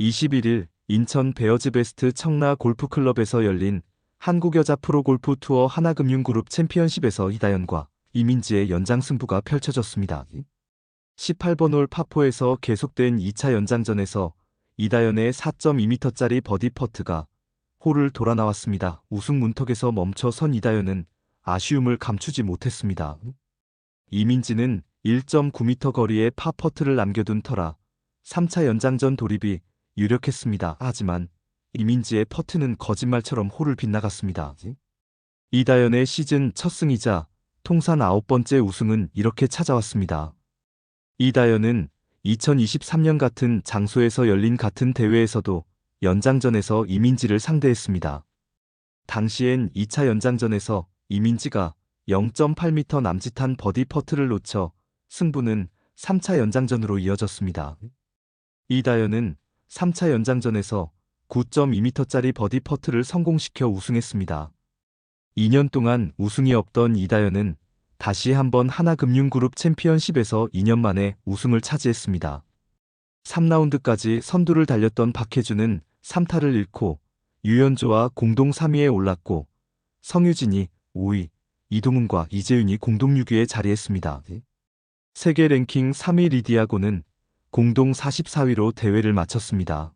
21일 인천 베어즈 베스트 청라 골프클럽에서 열린 한국여자 프로골프 투어 하나금융그룹 챔피언십에서 이다연과 이민지의 연장 승부가 펼쳐졌습니다. 18번 홀 파포에서 계속된 2차 연장전에서 이다연의 4.2m짜리 버디 퍼트가 홀을 돌아 나왔습니다. 우승 문턱에서 멈춰 선 이다연은 아쉬움을 감추지 못했습니다. 이민지는 1.9m 거리의 파퍼트를 남겨둔 터라 3차 연장전 돌입이 유력했습니다. 하지만 이민지의 퍼트는 거짓말처럼 홀을 빗나갔습니다. 이다연의 시즌 첫 승이자 통산 아홉 번째 우승은 이렇게 찾아왔습니다. 이다연은 2023년 같은 장소에서 열린 같은 대회에서도 연장전에서 이민지를 상대했습니다. 당시엔 2차 연장전에서 이민지가 0.8m 남짓한 버디 퍼트를 놓쳐 승부는 3차 연장전으로 이어졌습니다. 이다연은 3차 연장전에서 9.2m짜리 버디 퍼트를 성공시켜 우승했습니다. 2년 동안 우승이 없던 이다연은 다시 한번 하나금융그룹 챔피언십에서 2년 만에 우승을 차지했습니다. 3라운드까지 선두를 달렸던 박혜주는 3타를 잃고 유연조와 공동 3위에 올랐고 성유진이 5위, 이동훈과 이재윤이 공동 6위에 자리했습니다. 세계 랭킹 3위 리디아고는 공동 44위로 대회를 마쳤습니다.